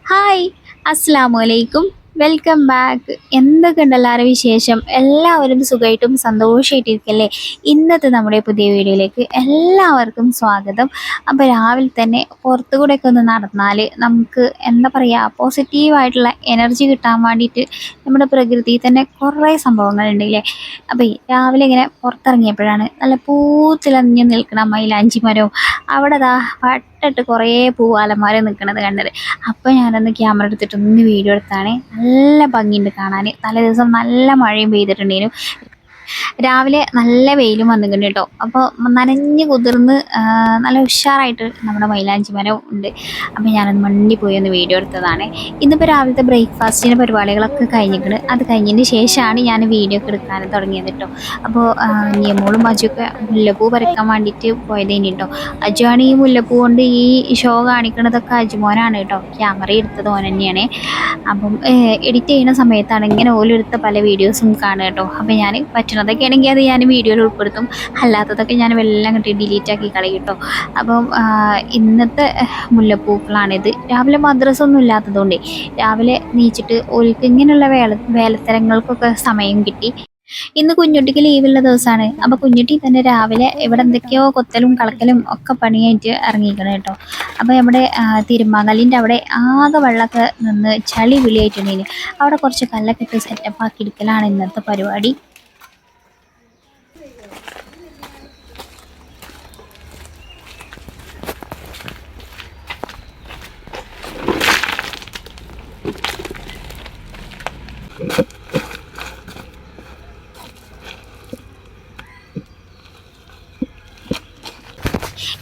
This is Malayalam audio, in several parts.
ഹായ് അസ്സാം വലൈക്കും വെൽക്കം ബാക്ക് എന്തൊക്കെയുണ്ട് എല്ലാവരും വിശേഷം? എല്ലാവരും സുഖമായിട്ടും സന്തോഷമായിട്ടിരിക്കല്ലേ? ഇന്നത്തെ നമ്മുടെ പുതിയ വീഡിയോയിലേക്ക് എല്ലാവർക്കും സ്വാഗതം. അപ്പോൾ രാവിലെ തന്നെ പുറത്തു കൂടെയൊക്കെ ഒന്ന് നടന്നാൽ നമുക്ക് എന്താ പറയുക പോസിറ്റീവായിട്ടുള്ള എനർജി കിട്ടാൻ വേണ്ടിയിട്ട് നമ്മുടെ പ്രകൃതിയിൽ തന്നെ കുറേ സംഭവങ്ങളുണ്ടല്ലേ അപ്പോൾ രാവിലെ ഇങ്ങനെ പുറത്തിറങ്ങിയപ്പോഴാണ് നല്ല പൂത്തിലഞ്ഞ് നിൽക്കണം മൈലാഞ്ചി മരവും അവിടെ ദാ വട്ടിട്ട് കുറേ പൂവാലന്മാർ നിൽക്കുന്നത് കണ്ടത്. അപ്പോൾ ഞാനൊന്ന് ക്യാമറ എടുത്തിട്ട് ഒന്ന് വീഡിയോ എടുത്താണ് നല്ല ഭംഗിയുണ്ട് കാണാൻ തലേ ദിവസം നല്ല മഴയും പെയ്തിട്ടുണ്ടേനു. രാവിലെ നല്ല വെയിലും വന്നിട്ടുണ്ട് കേട്ടോ. അപ്പോൾ നനഞ്ഞ് കുതിർന്ന് നല്ല ഉഷാറായിട്ട് നമ്മുടെ മൈലാഞ്ചി മരം ഉണ്ട്. അപ്പോൾ ഞാനൊന്ന് മണ്ടി പോയി ഒന്ന് വീഡിയോ എടുത്തതാണ്. ഇന്നിപ്പോൾ രാവിലത്തെ ബ്രേക്ക്ഫാസ്റ്റിന്റെ പരിപാടികളൊക്കെ കഴിഞ്ഞിട്ടുണ്ട്. അത് കഴിഞ്ഞതിന് ശേഷമാണ് ഞാൻ വീഡിയോ ഒക്കെ എടുക്കാൻ തുടങ്ങിയത് കേട്ടോ. അപ്പോൾ നിയമോളും അജുവൊക്കെ മുല്ലപ്പൂ പറിക്കാൻ വേണ്ടിയിട്ട് പോയതേനി കേട്ടോ. അജുവാണ് ഈ മുല്ലപ്പൂ കൊണ്ട് ഈ ഷോ കാണിക്കുന്നതൊക്കെ അജുമോനാണ് കേട്ടോ. ക്യാമറ എടുത്തത് ഓൻ തന്നെയാണ്. അപ്പം എഡിറ്റ് ചെയ്യുന്ന സമയത്താണ് ഇങ്ങനെ ഓലെടുത്ത പല വീഡിയോസും കാണുക കേട്ടോ. അപ്പോൾ ഞാൻ പറ്റുന്നതൊക്കെ ആണെങ്കിൽ അത് ഞാൻ വീഡിയോയിൽ ഉൾപ്പെടുത്തും. അല്ലാത്തതൊക്കെ ഞാൻ എല്ലാം കിട്ടി ഡിലീറ്റ് ആക്കി കളയും കേട്ടോ അപ്പം ഇന്നത്തെ മുല്ലപ്പൂക്കളാണിത്. രാവിലെ മദ്രസ ഒന്നും ഇല്ലാത്തതുകൊണ്ടേ രാവിലെ നീച്ചിട്ട് ഓൽക്ക് ഇങ്ങനെയുള്ള വേല വേലത്തരങ്ങൾക്കൊക്കെ സമയം കിട്ടി. ഇന്ന് കുഞ്ഞുട്ടിക്ക് ലീവുള്ള ദിവസമാണ് അപ്പോൾ കുഞ്ഞുട്ടി തന്നെ രാവിലെ ഇവിടെ എന്തൊക്കെയോ കൊത്തലും കളക്കലും ഒക്കെ പണിയായിട്ട് ഇറങ്ങിക്കണം കേട്ടോ അപ്പോൾ നമ്മുടെ ആ, തിരുമാങ്ങലിന്റെ അവിടെ ആകെ വെള്ളമൊക്കെ നിന്ന് ചളി വിളിയായിട്ടുണ്ടെങ്കിൽ അവിടെ കുറച്ച് കല്ലൊക്കെ ഇട്ട് സെറ്റപ്പ് ആക്കി എടുക്കലാണ് ഇന്നത്തെ പരിപാടി.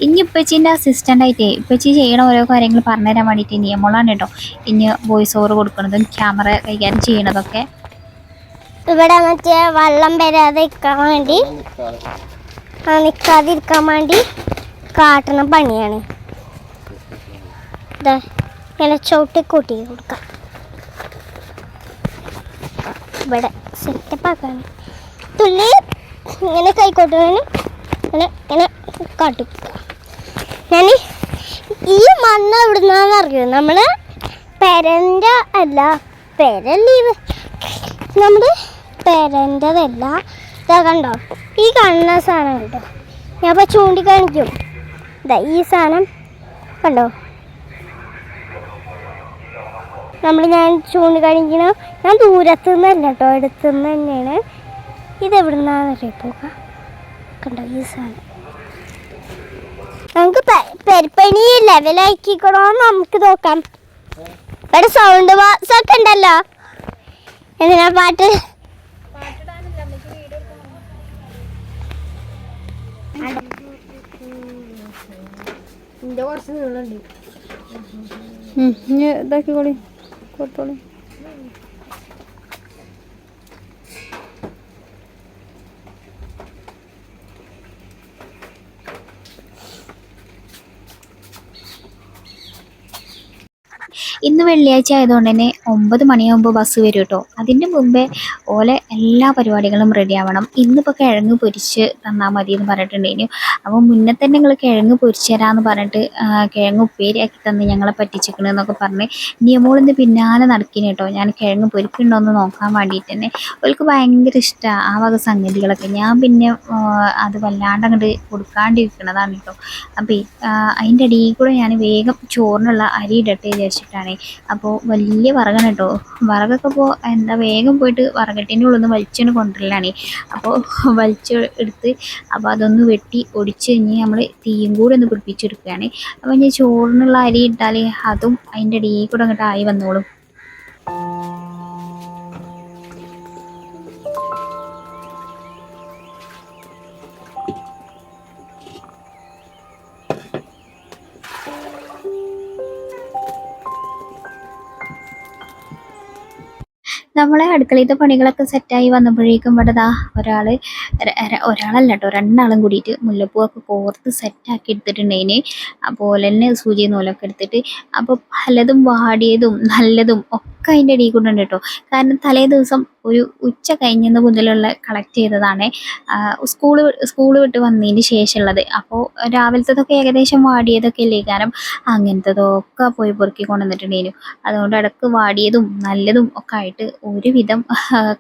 ഇനി ഇപ്പച്ചീന്റെ അസിസ്റ്റന്റ് ആയിട്ടേ ഇപ്പച്ചി ചെയ്യണ ഓരോ കാര്യങ്ങൾ പറഞ്ഞുതരാൻ വേണ്ടിയിട്ട് നിയമങ്ങളാണ് കേട്ടോ. ഇനി വോയിസ് ഓവർ കൊടുക്കുന്നതും ക്യാമറ കൈകാര്യം ചെയ്യണതൊക്കെ. ഇവിടെ മറ്റേ വെള്ളം വരാതെ ഇരിക്കാൻ വേണ്ടി. ആ, നിക്കാതിരിക്കാൻ വേണ്ടി കാട്ടണ പണിയാണ്. ഇങ്ങനെ ചവിട്ടി കൂട്ടി കൊടുക്കാം. ഇവിടെ സെറ്റപ്പ് ആക്കാൻ തുള്ളി. ഇങ്ങനെ കൈക്കോട്ടുന്നതിന് ഇങ്ങനെ ഇങ്ങനെ കാട്ടി ഞാൻ ഈ മണ്ണ് എവിടുന്നാന്ന് അറിയോ? നമ്മൾ പെരന്റെ അല്ല പെരൻ ലീവ് നമ്മുടെ പെരന്റെതല്ല ഇതാ കണ്ടോ? ഈ കാണുന്ന സാധനം കണ്ടോ? ഞാൻ ഇപ്പോൾ ചൂണ്ടിക്കാണിക്കും. ഇതാ ഈ സാധനം കണ്ടോ? നമ്മൾ ഞാൻ ചൂണ്ടിക്കാണിക്കണ ഞാൻ ദൂരത്തു നിന്നല്ല കേട്ടോ അടുത്തു നിന്ന് തന്നെയാണ് ഇതെവിടുന്നാന്ന് അറിയപ്പോക കണ്ടോ ഈ സാധനം? നമുക്ക് പെരിപ്പണി ലെവലാക്കിക്കണോ നമുക്ക് നോക്കാം. ഇവിടെ സൗണ്ട് ബോക്സ് ഒക്കെ ഉണ്ടല്ലോ. എന്തിനാ പാട്ട് ഇതാക്കിക്കോളി. കൊടുത്തോളി. ഇന്ന് വെള്ളിയാഴ്ച ആയതുകൊണ്ട് തന്നെ ഒമ്പത് മണിയാകുമ്പോൾ ബസ് വരും കേട്ടോ. അതിന്റെ മുമ്പേ ഓലെ എല്ലാ പരിപാടികളും റെഡി ആവണം. ഇന്നിപ്പോൾ കിഴങ്ങ് പൊരിച്ച് തന്നാൽ മതി എന്ന് പറഞ്ഞിട്ടുണ്ടായിരുന്നു അപ്പോൾ മുന്നേ തന്നെ നിങ്ങൾ കിഴങ്ങ് പൊരിച്ച് തരാമെന്ന് പറഞ്ഞിട്ട് കിഴങ്ങ് ഉപ്പേരിയാക്കി തന്ന് ഞങ്ങളെ പറ്റിച്ചിക്കണെന്നൊക്കെ പറഞ്ഞ് നിയമോളിന്ന് പിന്നാലെ നടക്കിന് കേട്ടോ. ഞാൻ കിഴങ്ങ് പൊരിക്കുന്നുണ്ടോ എന്ന് നോക്കാൻ വേണ്ടിയിട്ട് തന്നെ. അവൾക്ക് ഭയങ്കര ഇഷ്ടമാണ് ആ വക സംഗതികളൊക്കെ. ഞാൻ പിന്നെ അത് വല്ലാണ്ട് അങ്ങോട്ട് കൊടുക്കാണ്ടിരിക്കണതാണ് കേട്ടോ. അപ്പോൾ അതിന്റെ അടിയിൽ കൂടെ ഞാൻ വേഗം ചോറിനുള്ള അരി ഇടട്ടെ വിചാരിച്ചിട്ടാണ്. അപ്പോൾ വലിയ വറകാണ് കേട്ടോ. വറകൊക്കെ ഇപ്പോൾ എന്താ വേഗം പോയിട്ട് വറകട്ടിന്റെ ഉള്ളിൽ നിന്ന് വലിച്ചുകൊണ്ട് കൊണ്ടുവരലാണ്. അപ്പോൾ വലിച്ച് എടുത്ത് അപ്പോൾ അതൊന്ന് വെട്ടി ഒടിച്ച് കഴിഞ്ഞ് നമ്മൾ തീയും കൂടെ ഒന്ന് പിടിപ്പിച്ചെടുക്കുകയാണ്. അപ്പോൾ ഇനി ചോറിനുള്ള അരി ഇട്ടാൽ അതും അതിന്റെ ഇടയിൽ കൂടെ അങ്ങോട്ട് ആയി വന്നോളും. നമ്മളെ അടുക്കളയിലത്തെ പണികളൊക്കെ സെറ്റായി വന്നപ്പോഴേക്കും ഇവിടെ ദാ ഒരാൾ ഒരാളല്ല കേട്ടോ രണ്ടാളും കൂടിയിട്ട് മുല്ലപ്പൂവൊക്കെ കോർത്ത് സെറ്റാക്കി എടുത്തിട്ടുണ്ടേന് അതുപോലെ തന്നെ സൂചി നൂലൊക്കെ എടുത്തിട്ട്. അപ്പോൾ പലതും വാടിയതും നല്ലതും ഒക്കെ അതിന്റെ ഇടയിൽ കൊണ്ടുണ്ട് കേട്ടോ. കാരണം തലേ ദിവസം ഒരു ഉച്ച കഴിഞ്ഞത് മുതലുള്ള കളക്ട് ചെയ്തതാണ്. സ്കൂൾ സ്കൂൾ വിട്ട് വന്നതിന് ശേഷമുള്ളത്. അപ്പോൾ രാവിലത്തതൊക്കെ ഏകദേശം വാടിയതൊക്കെ അല്ലേ? കാരണം അങ്ങനത്തതൊക്കെ പോയി പൊറുക്കി കൊണ്ടുവന്നിട്ടുണ്ടേനു അതുകൊണ്ട് ഇടയ്ക്ക് വാടിയതും നല്ലതും ഒക്കെ ആയിട്ട് ഒരുവിധം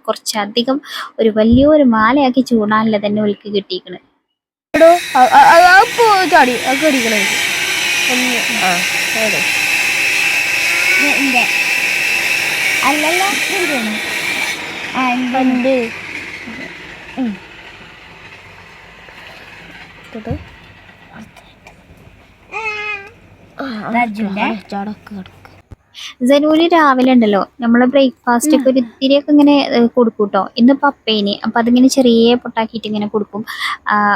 കുറച്ചധികം ഒരു വലിയൊരു മാലയാക്കി ചൂടാനുള്ള തന്നെ ഒലിക്ക് കിട്ടിയിരിക്കണ് ചാടി അടിക്കണേ ആ അല്ലല്ല റജുന്റെ? ചടക്ക് കിടക്ക്. ജനൂൽ രാവിലെ ഉണ്ടല്ലോ നമ്മളെ ബ്രേക്ക്ഫാസ്റ്റ് ഒക്കെ ഒരു ഇത്തിരിയൊക്കെ ഇങ്ങനെ കൊടുക്കും കേട്ടോ ഇന്ന് പപ്പേന്. അപ്പൊ അതിങ്ങനെ ചെറിയ പൊട്ടാക്കിയിട്ട് ഇങ്ങനെ കൊടുക്കും.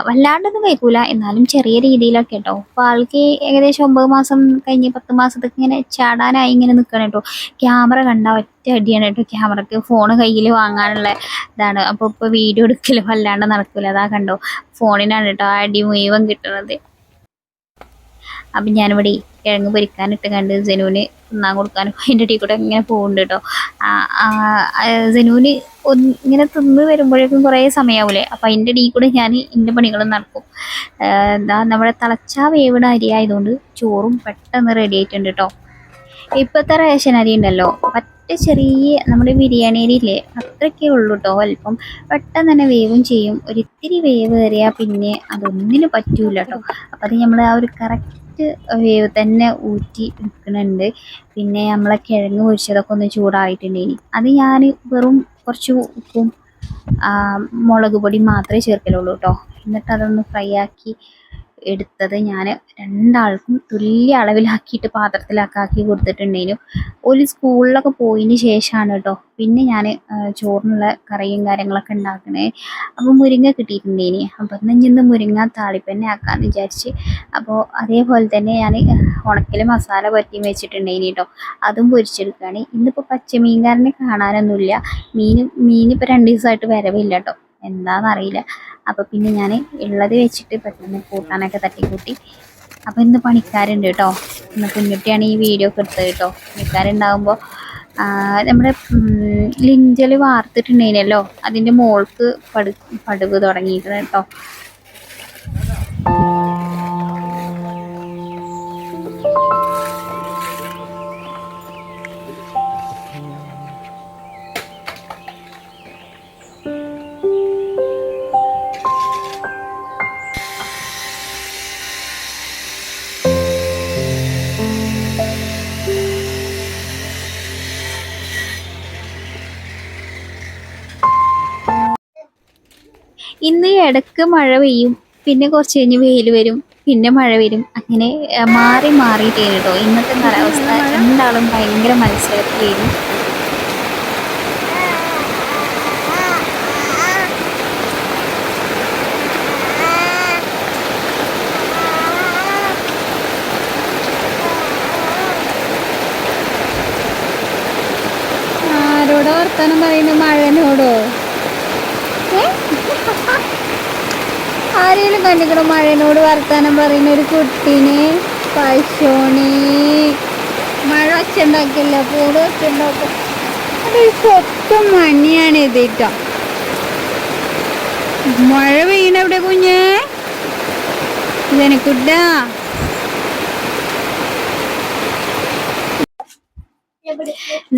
വല്ലാണ്ടൊന്നും കഴിക്കൂല. എന്നാലും ചെറിയ രീതിയിലൊക്കെ കേട്ടോ അപ്പൊ ആൾക്ക് ഏകദേശം ഒമ്പത് മാസം കഴിഞ്ഞ് പത്ത് മാസത്തൊക്കെ ഇങ്ങനെ ചാടാനായി ഇങ്ങനെ നിൽക്കണം കേട്ടോ ക്യാമറ കണ്ട ഒറ്റ അടിയാണ് കേട്ടോ ക്യാമറക്ക് ഫോണ് കയ്യിൽ വാങ്ങാനുള്ള ഇതാണ്. അപ്പൊ ഇപ്പൊ വീഡിയോ എടുക്കലും വല്ലാണ്ട് നടക്കൂല. അതാ കണ്ടോ? ഫോണിനാണ് കേട്ടോ ആ അടി മുഴുവൻ കിട്ടുന്നത് അപ്പം ഞാനിവിടെ കിഴങ്ങ് പൊരിക്കാനിട്ട് കണ്ട് ജനുവിന് തിന്നാൻ കൊടുക്കാനും അതിന്റെ ഇടയിൽ കൂടെ ഇങ്ങനെ പോകുന്നുണ്ട് കേട്ടോ. ജനുവിന് ഇങ്ങനെ തിന്ന് വരുമ്പോഴേക്കും കുറേ സമയമാവില്ലേ അപ്പം അതിന്റെ ഇടയിൽ കൂടെ ഞാൻ എന്റെ പണികൾ നടക്കും. എന്താ നമ്മുടെ തളച്ചാ വേവിട അരി ആയതുകൊണ്ട് ചോറും പെട്ടെന്ന് റെഡി ആയിട്ടുണ്ട് കേട്ടോ. ഇപ്പോഴത്തെ റേഷൻ അരി ഉണ്ടല്ലോ. പറ്റ ചെറിയ നമ്മുടെ ബിരിയാണി അരിയില്ലേ അത്രയ്ക്കേ ഉള്ളൂ കേട്ടോ. അല്പം പെട്ടെന്ന് തന്നെ വേവും ചെയ്യും. ഒരിത്തിരി വേവ് കയറിയാൽ പിന്നെ അതൊന്നിനും പറ്റൂല കേട്ടോ. അപ്പം അത് നമ്മൾ ആ ഒരു കറക്റ്റ് വേവ് തന്നെ ഊറ്റി നിൽക്കുന്നുണ്ട് പിന്നെ നമ്മളെ കിഴങ്ങ് പൊരിച്ചതൊക്കെ ഒന്ന് ചൂടായിട്ടുണ്ടെങ്കിൽ അത് ഞാൻ വെറും കുറച്ച് ഉപ്പും മുളക് പൊടി മാത്രമേ ചേർക്കലുള്ളൂ കേട്ടോ എന്നിട്ട് അതൊന്ന് ഫ്രൈ ആക്കി എടുത്തത് ഞാൻ രണ്ടാൾക്കും തുല്യ അളവിലാക്കിയിട്ട് പാത്രത്തിലാക്കി കൊടുത്തിട്ടുണ്ടേനു ഒരു സ്കൂളിലൊക്കെ പോയതിന് ശേഷമാണ് കേട്ടോ. പിന്നെ ഞാൻ ചോറിനുള്ള കറിയും കാര്യങ്ങളൊക്കെ ഉണ്ടാക്കണേ. അപ്പോൾ മുരിങ്ങ കിട്ടിയിട്ടുണ്ടേനി അപ്പോൾ ഇന്ന് മുരിങ്ങ താളിപ്പന്നെ ആക്കാമെന്ന് വിചാരിച്ച്. അപ്പോൾ അതേപോലെ തന്നെ ഞാൻ ഉണക്കൽ മസാല പറ്റി വെച്ചിട്ടുണ്ടേനി കേട്ടോ. അതും പൊരിച്ചെടുക്കുകയാണ് ഇന്നിപ്പോൾ പച്ചമീൻകാരനെ കാണാനൊന്നുമില്ല. മീൻ മീനിപ്പോൾ രണ്ട് ദിവസമായിട്ട് വരവില്ല കേട്ടോ. എന്താണെന്നറിയില്ല അപ്പോൾ പിന്നെ ഞാൻ ഉള്ളത് വെച്ചിട്ട് പെട്ടെന്ന് കൂട്ടാനൊക്കെ തട്ടിക്കൂട്ടി. അപ്പോൾ ഇന്ന് പണിക്കാരുണ്ട് കേട്ടോ. ഇന്ന് കുഞ്ഞുട്ടിയാണ് ഈ വീഡിയോ ഒക്കെ എടുത്തത് കേട്ടോ. പണിക്കാരുണ്ടാകുമ്പോൾ നമ്മുടെ ലിഞ്ചൽ വാർത്തിട്ടുണ്ടേനല്ലോ അതിന്റെ മോൾക്ക് പടു പടുവ് തുടങ്ങിയിട്ടുണ്ട് കേട്ടോ. ഇടയ്ക്ക് മഴ പെയ്യും. പിന്നെ കുറച്ച് കഴിഞ്ഞ് വെയിൽ വരും. പിന്നെ മഴ വരും. അങ്ങനെ മാറി മാറിയിട്ടേ കേട്ടോ ഇന്നത്തെ കാലാവസ്ഥ രണ്ടാളും ഭയങ്കര മത്സരത്തിലായിരുന്നു ആരോടോ വർത്താനം പറയുന്നത് മഴനോടോ ആരെങ്കിലും കണ്ടിക്കണോ മഴനോട് വർത്താനം പറയുന്ന ഒരു കുട്ടീനെ. പശോണി മഴ ഒച്ച ഉണ്ടാക്കില്ല കൂട് ഒച്ച അതൊരു സ്വത്തം മണിയാണ് ഇത് കേട്ടോ. മഴ പെയ്യണ എവിടെ കുഞ്ഞേ? ജനക്കുട്ടാ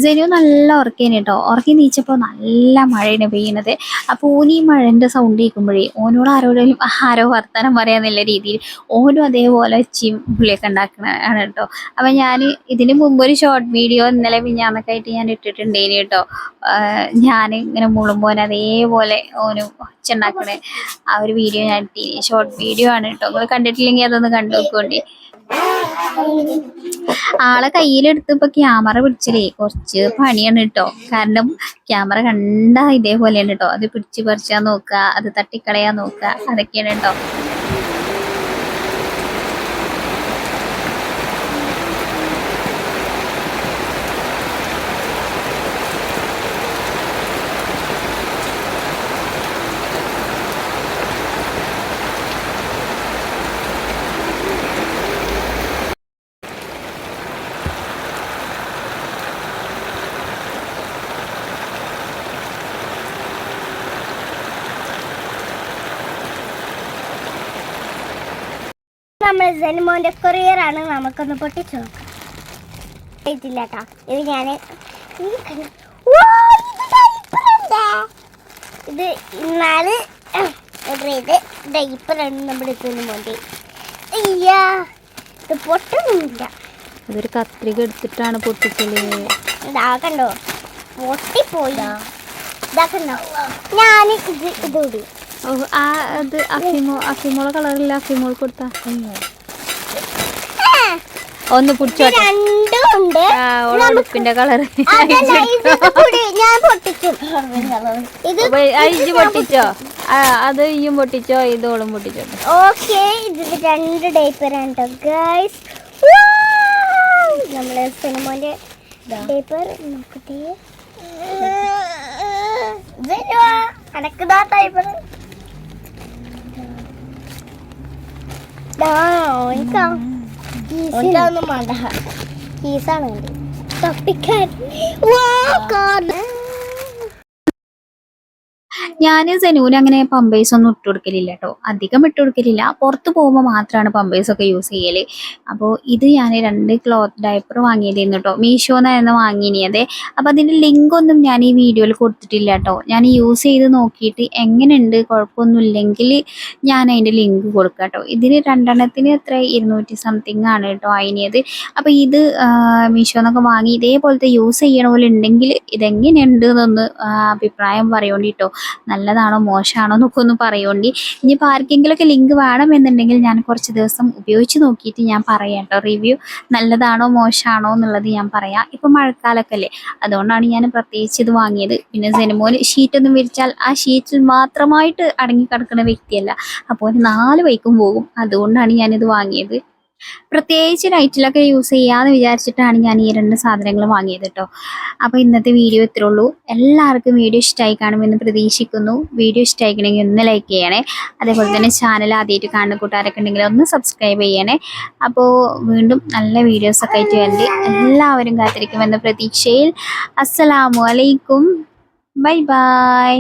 ജനു നല്ല ഉറക്കേനെ കേട്ടോ. ഉറക്കി നീച്ചപ്പോൾ നല്ല മഴയാണ് പെയ്യണത്. അപ്പോൾ ഓനി ഈ മഴന്റെ സൗണ്ട് കേൾക്കുമ്പോഴേ ഓനോട് ആരോടെങ്കിലും ആരോ വർത്തമാനം പറയാന്നുള്ള രീതിയിൽ ഓനും അതേപോലെ ഒച്ചയും പുള്ളിയൊക്കെ ഉണ്ടാക്കണതാണ് കേട്ടോ. അപ്പം ഞാൻ ഇതിന് മുമ്പ് ഒരു ഷോർട്ട് വീഡിയോ ഇന്നലെ പിന്നാന്നൊക്കെ ആയിട്ട് ഞാൻ ഇട്ടിട്ടുണ്ടേനി കേട്ടോ. ഞാൻ ഇങ്ങനെ മുളുമ്പോൻ അതേപോലെ ഓനും ഒച്ച ഉണ്ടാക്കണേ ആ ഒരു വീഡിയോ ഞാൻ ഷോർട്ട് വീഡിയോ ആണ് കേട്ടോ. നിങ്ങൾ കണ്ടിട്ടില്ലെങ്കിൽ അതൊന്ന് കണ്ടു നോക്കോണ്ടി ആളെ കയ്യിലെടുത്ത് ഇപ്പൊ ക്യാമറ പിടിച്ചില്ലേ. കുറച്ച് പണിയാണ് കേട്ടോ കാരണം ക്യാമറ കണ്ടാ ഇതേപോലെയാണ് കേട്ടോ അത് പിടിച്ച് പറിച്ചാൻ നോക്കുക അത് തട്ടിക്കളയാൻ നോക്കുക അതൊക്കെയാണ് കേട്ടോ സെനിമോന്റെ കൊറിയർ ആണ് നമുക്കൊന്ന് പൊട്ടിച്ചു നോക്കാം. ഇല്ല കേട്ടോ ഇത് ഞാൻ ഇത് ഇന്നാൾ ഓർഡർ ചെയ്ത് ഡൈപ്പറാണ് നമ്മുടെ സെനിമോന്റെ അയ്യാ ഇത് പൊട്ടൊന്നുമില്ല. ഇതൊരു കത്രിക എടുത്തിട്ടാണ് പൊട്ടിക്കൽ. ഇതാക്കണ്ടോ കണ്ടോ? പൊട്ടിപ്പോയി. ഇതാക്കണ്ടോ കണ്ടോ? ഞാൻ ഇത് ഇതോടി ഓ ആ അത് അഫിമോ അഫിമോളെ കളറില്ല അഫിമോൾ കൊടുത്താ. ഒന്ന് പിടിച്ചോട്ടെ. രണ്ടും ഉടുപ്പിന്റെ കളർ അഴിച്ച് പൊട്ടിച്ചോ? അത് ഇയും പൊട്ടിച്ചോ? ഇതോളും പൊട്ടിച്ചോ പൊട്ടിച്ചോട്ടെ. ഓക്കെ ഇതിൽ രണ്ട് ഗൈസ് നമ്മളെ സിനിമന്റെ ഡേപ്പർ നോക്കട്ടെ. അനക്കുതാ ഡേപ്പർ ഓനിക്കൊന്നും മട കീസാണ് തപ്പിക്കാൻ ഞാൻ സെനൂന് അങ്ങനെ പമ്പേഴ്സ് ഒന്നും ഇട്ട് കൊടുക്കലില്ല കേട്ടോ അധികം ഇട്ട് കൊടുക്കലില്ല. പുറത്ത് പോകുമ്പോൾ മാത്രമാണ് പമ്പേഴ്സ് ഒക്കെ യൂസ് ചെയ്യൽ. അപ്പോൾ ഇത് ഞാൻ രണ്ട് ക്ലോത്ത് ഡയപ്പർ വാങ്ങിയതായിരുന്നു കേട്ടോ മീഷോന്നായിരുന്നു വാങ്ങിയത് അപ്പോൾ അതിന്റെ ലിങ്ക് ഒന്നും ഞാൻ ഈ വീഡിയോയിൽ കൊടുത്തിട്ടില്ല കേട്ടോ ഞാൻ യൂസ് ചെയ്ത് നോക്കിയിട്ട് എങ്ങനെയുണ്ട് കുഴപ്പമൊന്നുമില്ലെങ്കിൽ ഞാൻ അതിന്റെ ലിങ്ക് കൊടുക്കാം കേട്ടോ ഇതിന് രണ്ടെണ്ണത്തിന് എത്ര? ഇരുന്നൂറ്റി സംതിങ് ആണ് കേട്ടോ വാങ്ങിയത്. അപ്പോൾ ഇത് മീഷോന്നൊക്കെ വാങ്ങി ഇതേപോലത്തെ യൂസ് ചെയ്യണ പോലെ ഉണ്ടെങ്കിൽ ഇതെങ്ങനെയുണ്ട് എന്നൊന്ന് അഭിപ്രായം പറയോണ്ടി കേട്ടോ നല്ലതാണോ മോശമാണോ എന്നൊക്കെ ഒന്ന് പറയോണ്ടി ഇനിയിപ്പോൾ ആർക്കെങ്കിലുമൊക്കെ ലിങ്ക് വേണമെന്നുണ്ടെങ്കിൽ ഞാൻ കുറച്ച് ദിവസം ഉപയോഗിച്ച് നോക്കിയിട്ട് ഞാൻ പറയാം റിവ്യൂ നല്ലതാണോ മോശമാണോ എന്നുള്ളത് ഞാൻ പറയാം. ഇപ്പം മഴക്കാലമൊക്കെ അല്ലേ അതുകൊണ്ടാണ് ഞാൻ പ്രത്യേകിച്ച് ഇത് വാങ്ങിയത്. പിന്നെ സിനിമോന് ഷീറ്റൊന്നും വിരിച്ചാൽ ആ ഷീറ്റിൽ മാത്രമായിട്ട് അടങ്ങിക്കിടക്കുന്ന വ്യക്തിയല്ല. അപ്പോൾ ഒരു നാല് വൈക്കും പോകും. അതുകൊണ്ടാണ് ഞാനിത് വാങ്ങിയത്. പ്രത്യേകിച്ച് ലൈറ്റിലൊക്കെ യൂസ് ചെയ്യാന്ന് വിചാരിച്ചിട്ടാണ് ഞാൻ ഈ രണ്ട് സാധനങ്ങൾ വാങ്ങിയത് കേട്ടോ അപ്പോൾ ഇന്നത്തെ വീഡിയോ ഇത്രേ ഉള്ളൂ. എല്ലാവർക്കും വീഡിയോ ഇഷ്ടമായി കാണുമെന്ന് പ്രതീക്ഷിക്കുന്നു. വീഡിയോ ഇഷ്ടമായിക്കണമെങ്കിൽ ഒന്ന് ലൈക്ക് ചെയ്യണേ. അതേപോലെ തന്നെ ചാനൽ ആദ്യമായിട്ട് കാണുന്ന കൂട്ടുകാരൊക്കെ ഉണ്ടെങ്കിൽ ഒന്ന് സബ്സ്ക്രൈബ് ചെയ്യണേ. അപ്പോൾ വീണ്ടും നല്ല വീഡിയോസൊക്കെ ആയിട്ട് വേണ്ടി എല്ലാവരും കാത്തിരിക്കുമെന്ന പ്രതീക്ഷയിൽ. അസ്സലാമു അലൈക്കും. Bye bye.